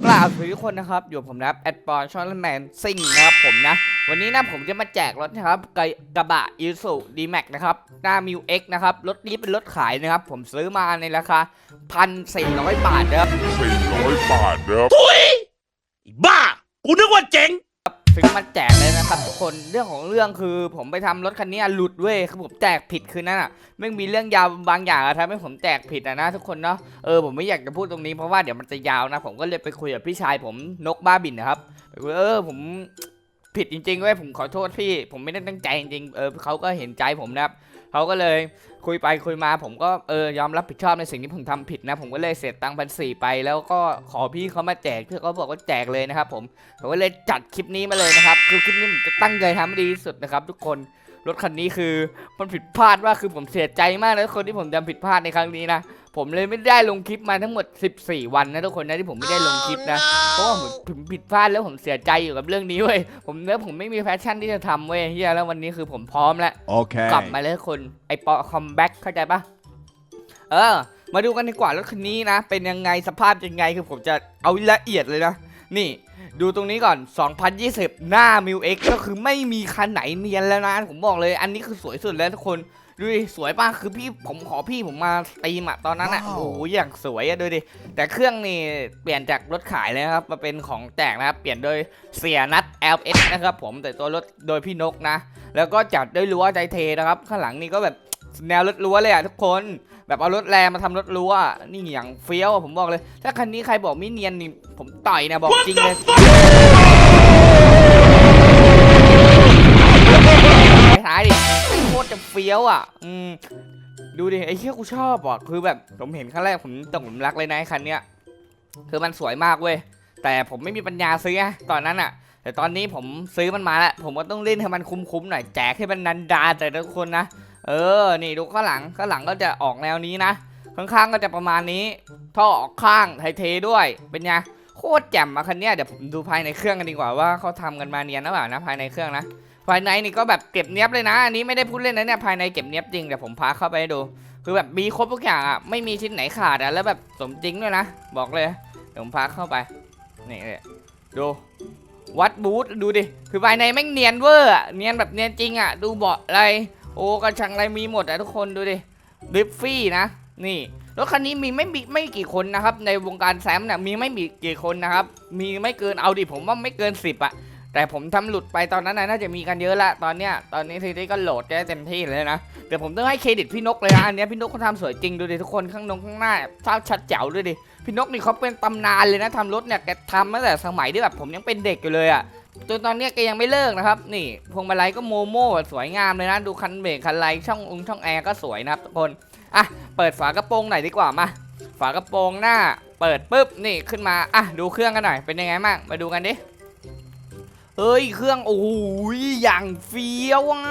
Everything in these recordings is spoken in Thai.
กล่าวสวัสดีทุกคนนะครับ อยู่กับผมนะครับแอดปอนชอนแมนซิงนะครับผมนะ วันนี้นะผมจะมาแจกรถนะครับกระกระบะยูสุดีแม็กนะครับ หน้ามิวเอ็กนะครับ รถนี้เป็นรถขายนะครับ ผมซื้อมาในราคาพันสี่ร้อยบาทนะครับสี่ร้อยบาทนะครับบ้า กูนึกว่าเจ๋ง ซื้อมาแจกเลยนะครับทุกคนเรื่องของเรื่องคือผมไปทำรถคันนี้หลุดเว้ยคือผมแจกผิดคือนั่นอะไม่มีเรื่องยาวบางอย่างอะทำให้ผมแจกผิดอะนะทุกคนเนาะเออผมไม่อยากจะพูดตรงนี้เพราะว่าเดี๋ยวมันจะยาวนะ ผมก็เลยไปคุยกับพี่ชายผมนกบ้าบินนะครับไปคุยเออผมผิดจริงๆเว้ยผมขอโทษพี่ ผมไม่ได้ตั้งใจจริงๆเออเขาก็เห็นใจผมนะครับ เขาก็เลยคุยไปคุยมาผมก็เออยอมรับผิดชอบในสิ่งที่ผมทำผิดนะ ผมก็เลยเสียตังค์พันสี่ไป แล้วก็ขอพี่เขามาแจกเพื่อเขาบอกว่าแจกเลยนะครับผมผมก็เลยจัดคลิปนี้มาเลยนะครับ คือคลิปนี้ผมจะตั้งใจทำให้ดีที่สุดนะครับทุกคน รถคันนี้คือมันผิดพลาดว่าคือผมเสียใจมากนะทุกคนที่ผมทำผิดพลาดในครั้งนี้นะผมเลยไม่ได้ลงคลิปมาทั้งหมด 14 วันนะทุกคนนะที่ผมไม่ได้ลงคลิปนะเพราะว่าผมผมผิดพลาดแล้วผมเสียใจอยู่กับเรื่องนี้เว้ยผมเนื้อผมไม่มีแพชชั่นที่จะทำเว้ยเฮียแล้ววันนี้คือผมพร้อมแล้ว Okay. กลับมาเลยทุกคนไอปอคอมแบ็กเข้าใจปะเออ มาดูกันดีกว่ารถคันนี้นะ เป็นยังไงสภาพยังไงคือผมจะเอาละเอียดเลยนะ นี่ ดูตรงนี้ก่อน 2020 หน้ามิวเอ็กก็คือไม่มีคันไหนเนียนแล้วนะ ผมบอกเลย อันนี้คือสวยสุดแล้วทุกคนดูดิสวยป่ะคือพี่ผมขอพี่ผมมาตีมอะตอนนั้นอะว้าวโอ้โหอย่างสวยอะดูดิแต่เครื่องนี่เปลี่ยนจากรถขายเลยนะครับมาเป็นของแจกนะครับ เปลี่ยนโดยเสียนัด LS นะครับผมแต่ตัวรถโดยพี่นกนะ แล้วก็จัดด้วยรั้วใจเทนะครับ ข้างหลังนี่ก็แบบ แนวรถรั้วเลยอะทุกคน แบบเอารถแรงมาทำรถรั้วนี่อย่างเฟี้ยวอะผมบอกเลย ถ้าคันนี้ใครบอกไม่เนียนนี่ผมต่อยนะบอกจริงเลยไปท้ายดิไม่โคตรจะเฟี้ยวอะ อืมดูดิไอ้เชี่ยกูชอบอะคือแบบผมเห็นครั้งแรกผมตกหลุมรักเลยนะไอ้คันเนี้ยคือมันสวยมากเว้ยแต่ผมไม่มีปัญญาซื้อไงตอนนั้นอะ แต่ตอนนี้ผมซื้อมันมาแล้วผมก็ต้องเล่นให้มันคุ้มๆหน่อยแจกให้มันนันดาแต่ทุกคนนะ เออ นี่ดูข้างหลังข้างหลังก็จะออกแนวนี้นะ ข้างๆก็จะประมาณนี้ ท่อออกข้างไทเทด้วย เป็นไง โคตรแจ่มอะคันเนี้ยเดี๋ยวผมดูภายในเครื่องกันดีกว่าว่าเขาทำกันมาเนียนหรือเปล่านะภายในเครื่องนะ ภายในนี่ก็แบบเก็บเนี้ยบเลยนะ อันนี้ไม่ได้พูดเล่นนะเนี่ยภายในเก็บเนี้ยบจริงเดี๋ยวผมพาเข้าไปดู คือแบบมีครบทุกอย่างอะไม่มีชิ้นไหนขาดอะแล้วแบบสมจริงด้วยนะบอกเลย เดี๋ยวผมพาเข้าไปนี่เลยดูวัดบูธดูดิ คือภายในแม่งเนียนเวอร์เนียนแบบเนียนจริงอะดูเบาะอะไร โอ้กระชังอะไรมีหมดอะทุกคนดูดิดิฟฟี่นะนี่รถคันนี้มีไม่มีไม่กี่คนนะครับ ในวงการแซมเนี่ยมีไม่มีกี่คนนะครับ มีไม่เกินเอาดิผมว่าไม่เกินสิบอะแต่ผมทำหลุดไปตอนนั้นน่าจะมีกันเยอะละตอนเนี้ยตอนนี้ทีนี้ก็โหลดได้เต็มที่เลยนะแต่ผมต้องให้เครดิตพี่นกเลยนะอันเนี้ยพี่นกเขาทำสวยจริงดูดิทุกคนข้างนงข้างหน้าภาพชัดแจ๋วด้วยดิพี่นกนี่เขาเป็นตำนานเลยนะทำรถเนี่ยแกทำมาตั้งแต่สมัยที่แบบผมยังเป็นเด็กอยู่เลยอะ จนตอนนี้แกยังไม่เลิกนะครับ นี่พวงมาลัยก็โมโม่สวยงามเลยนะ ดูคันเบรกคันไลช่ององช่องแอร์ก็สวยนะครับทุกคนอะเปิดฝากระโปรงหน่อยดีกว่ามาฝากระโปรงหน้า เปิดปุ๊บนี่ขึ้นมาอะดูเครื่องกันหน่อยเป็นยังไงบ้างมาดูกันดิเฮ้ยเครื่องโอ้โหอย่างเฟี้ยวอะ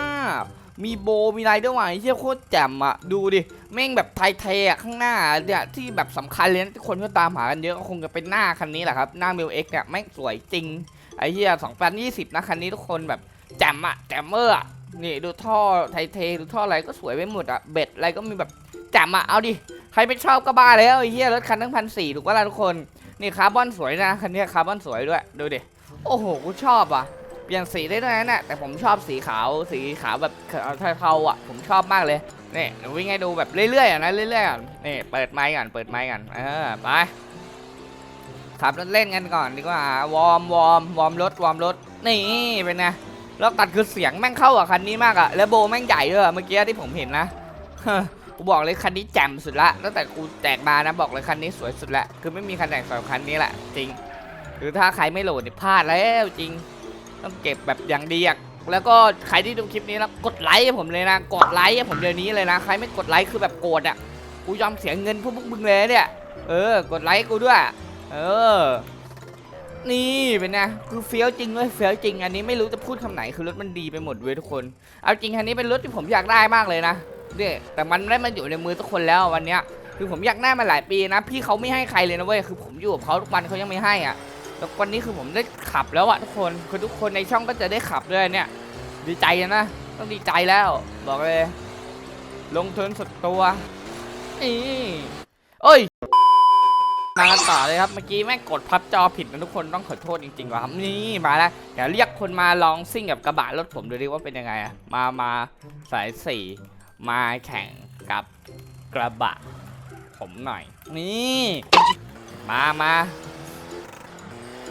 มีโบมีอะไรด้วยว่ะเชี่ยโคตรแจ่มอะดูดิแม่งแบบไทยเทอะข้างหน้าเนี่ยที่แบบสำคัญเลยนะที่คนก็ตามหากันเยอะก็คงจะเป็นหน้าคันนี้แหละครับหน้ามิวเอ็กเนี่ยแม่งสวยจริง ไอ้เหี้ย2020 นะคันนี้ทุกคนแบบแจ่มอะแจ่มเมอร์อะนี่ดูท่อไทเทดูท่ออะไรก็สวยไปหมดอะเบ็ดอะไรก็มีแบบแจ่มอะเอาดิ ใครไม่ชอบก็บ้าแล้วไอ้เหี้ยรถคันทั้งพันสี่ถูกปะล่ะทุกคน นี่คาร์บอนสวยนะคันนี้คาร์บอนสวยด้วย ดูดิ โอ้โห กูชอบอะเปลี่ยนสีได้ด้วยนะเนี่ยแต่ผมชอบสีขาว สีขาวแบบเทาๆอะผมชอบมากเลยนี่เดี๋ยววิ่งให้ดูแบบเรื่อยๆอะนะเรื่อยๆอะนี่เปิดไมค์ก่อนเปิดไมค์ก่อนเออไป ขับรถเล่นกันก่อนดีกว่าวอร์มวอร์มวอร์มรถวอร์มรถนี่เป็นไงแล้วตัดคือเสียงแม่งเข้ากับคันนี้มากอะแล้วโบแม่งใหญ่ด้วยเมื่อกี้ที่ผมเห็นนะกูบอกเลยคันนี้แจ่มสุดละตั้งแต่กูแจกมานะบอกเลยคันนี้สวยสุดละคือไม่มีคันไหนสวยกว่าคันนี้แหละจริงคือถ้าใครไม่โหลดเนี่ยพลาดแล้วจริง ต้องเก็บแบบอย่างดีอะแล้วก็ใครที่ดูคลิปนี้แล้วกดไลค์ให้ผมเลยนะ กดไลค์ให้ผมเดี๋ยวนี้เลยนะ ใครไม่กดไลค์คือแบบโกรธอะกูยอมเสียเงินพวกมึงเลยเนี่ย เออ กดไลค์กูด้วย เออ นี่เป็นไงคือเฟี้ยวจริงเลยเฟี้ยวจริง อันนี้ไม่รู้จะพูดคำไหนคือรถมันดีไปหมดเว้ยทุกคน เอาจริงคันนี้เป็นรถที่ผมอยากได้มากเลยนะเนี่ยแต่มันไม่ได้มาอยู่ในมือทุกคนแล้ววันเนี้ย คือผมอยากได้มาหลายปีนะ พี่เขาไม่ให้ใครเลยนะเว้ยคือผมอยู่กับเขาทุกวันเขายังไม่ให้อะแล้ววันนี้คือผมได้ขับแล้วอะทุกคนคือทุกคนในช่องก็จะได้ขับด้วยเนี่ย ดีใจนะต้องดีใจแล้ว บอกเลย ลงทุนสุดตัวนี่เอ้ย มากันต่อเลยครับ เมื่อกี้แม่งกดพับจอผิดนะทุกคนต้องขอโทษจริงๆว่ะครับนี่มาแล้วเดี๋ยวเรียกคนมาลองซิ่งกับกระบะรถผมดูดิว่าเป็นยังไงอะมามาสายสี่มาแข่งกับกระบะ ผมหน่อย นี่ มามา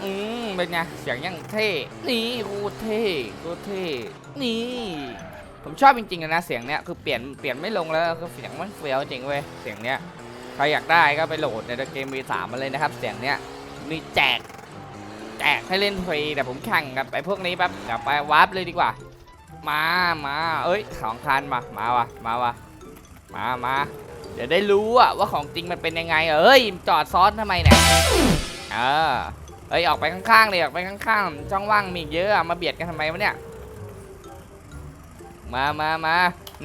อืมเป็นไงเสียงยังเท่นี่โคตรเท่โคตรเท่นี่ ผมชอบจริงๆนะเสียงเนี้ยคือเปลี่ยนเปลี่ยนไม่ลงแล้วคือเสียงมันเฟี้ยวจริงเว้ยเสียงเนี้ย รอยากได้ก็ไปโหลดในเกม V3 มาเลยนะครับ เสียงเนี้ยมีแจก แจกให้เล่นฟรีแต่ผมแข่งกับไอ้พวกนี้แป๊บเดี๋ยวไปวาร์ปเลยดีกว่า มามาเอ้ยสองคันมามาวะมาวะมามาเดี๋ยวได้รู้อะว่าของจริงมันเป็นยังไง เอ้ยจอดซ้อนทำไมเนี่ยเออเอ้ยออกไปข้างๆเลยออกไปข้างๆช่องว่างมีเยอะอะมาเบียดกันทำไมวะเนี่ยมามามา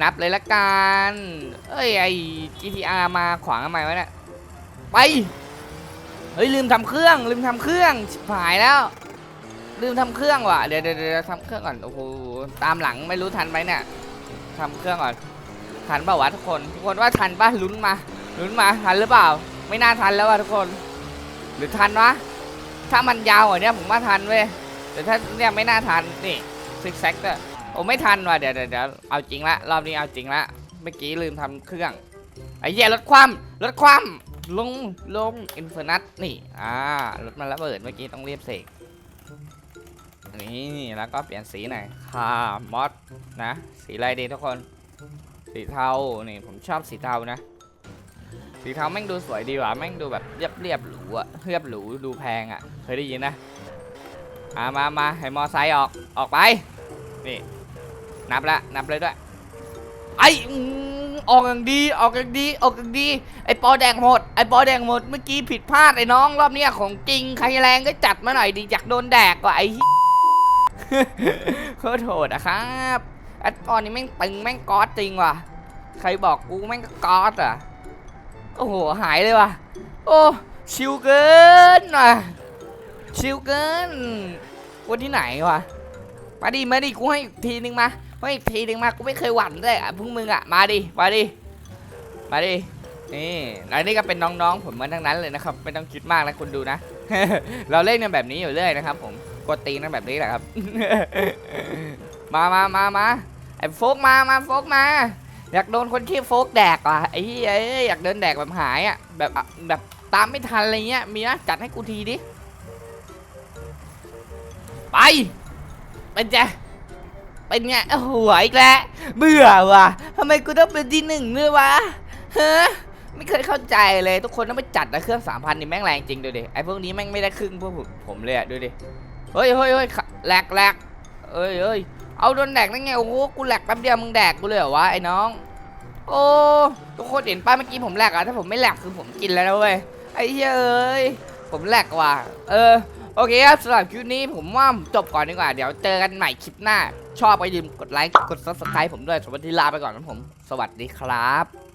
นับเลยละกันเอ้ยไอ GTR มาขวางทำไมวะเนี่ยไปเฮ้ยลืมทำเครื่องลืมทำเครื่องหายแล้ว ลืมทำเครื่องว่ะเดี๋ยวเดี๋ยวเดี๋ยวทำเครื่องก่อนโอ้โหตามหลังไม่รู้ทันไหมเนี่ยทำเครื่องก่อนทันเปล่าวะทุกคน ทุกคนว่าทันป่ะลุ้นมาลุ้นมาทันหรือเปล่า ไม่น่าทันแล้วว่ะทุกคน หรือทันวะถ้ามันยาวกว่านี้ผมว่าทันเว้ยแต่ถ้าเนี่ยไม่น่าทันนี่ซิกแซกเตอร์ โอ้ไม่ทันว่ะเดี๋ยวเดี๋ยวเดี๋ยวเอาจริงละรอบนี้เอาจริงละเมื่อกี้ลืมทำเครื่องไอ้เหี้ยรถคว่ำรถคว่ำลงลงอินฟอร์นัสนี่อ่ารถมันระเบิดเมื่อกี้ต้องเรียบเสกนี่แล้วก็เปลี่ยนสีหน่อยคามอสนะสีอะไรดีทุกคนสีเทานี่ผมชอบสีเทานะ สีเทาแม่งดูสวยดีว่ะแม่งดูแบบเรียบเรียบหรูอะเรียบหรูดูแพงอะเคยได้ยินนะอ่ามามาให้มอไซค์ออกออกไปนี่ นับละนับเลยด้วย ไอออกอย่างดีออกอย่างดีออกอย่างดี ไอปอแดงหมดไอปอแดงหมดเมื่อกี้ผิดพลาดไอ้น้องรอบเนี้ยของจริงใครแรงก็จัดมาหน่อยดิอยากโดนแดกว่ะไอ้เหี้ยโคตรโหดอะครับไอปอนี่แม่งตึงแม่งก๊อตจริงว่ะ ใครบอกกูแม่งก็ก๊อตอะโอ้โหหายเลยว่ะ โอ้ชิวเกินว่ะชิวเกินวันที่ไหนวะมาดิมาดิกูให้อีกทีนึงมา ให้อีกทีนึงมากูไม่เคยหวั่นเลยอะพวกมึงอะมาดิมาดิมาดินี่แล้วนี่ก็เป็นน้องๆผมเหมือนทั้งนั้นเลยนะครับไม่ต้องคิดมากนะคุณดูนะ เราเล่นกันแบบนี้อยู่เรื่อยนะครับ ผมกดตีนกันแบบนี้แหละครับ มามามามาไอ้โฟกมามาโฟกมา อยากโดนคนที่โฟกแดกอะไอ้เหี้ยเอ้อยากเดินแดกแบบหายอะแบบแบบตามไม่ทันอะไรเงี้ยมีนะจัดให้กูทีดิไปเป็นไง เป็นไงโอ้โหอีกแล้วเบื่อว่ะทำไมกูต้องเป็นที่หนึ่งด้วยวะฮะไม่เคยเข้าใจเลยทุกคนต้องไปจัดนะเครื่องสามพันนี่แม่งแรงจริงดูดิไอ้พวกนี้แม่งไม่ได้ครึ่งพวกผมเลยอะดูดิเฮ้ยเฮ้ยเฮ้ยแหลกแหลกเอ้ยเอ้ยเอาโดนแดกได้ไงโอ้โหกูแหลกแป๊บเดียวมึงแดกกูเลยเหรอวะไอ้น้อง โอ้ทุกคนเห็นป้าเมื่อกี้ผมแหลกอะถ้าผมไม่แหลกคือผมกินแล้วนะเว้ยไอ้เหี้ยเอ้ยผมแหลกว่ะเออ โอเคครับสำหรับคลิปนี้ผมว่าจบก่อนดีกว่า เดี๋ยวเจอกันใหม่คลิปหน้า ชอบก็อย่าลืมกดไลค์ กด subscribe ผมด้วยสวัสดีลาไปก่อนนะผม สวัสดีครับ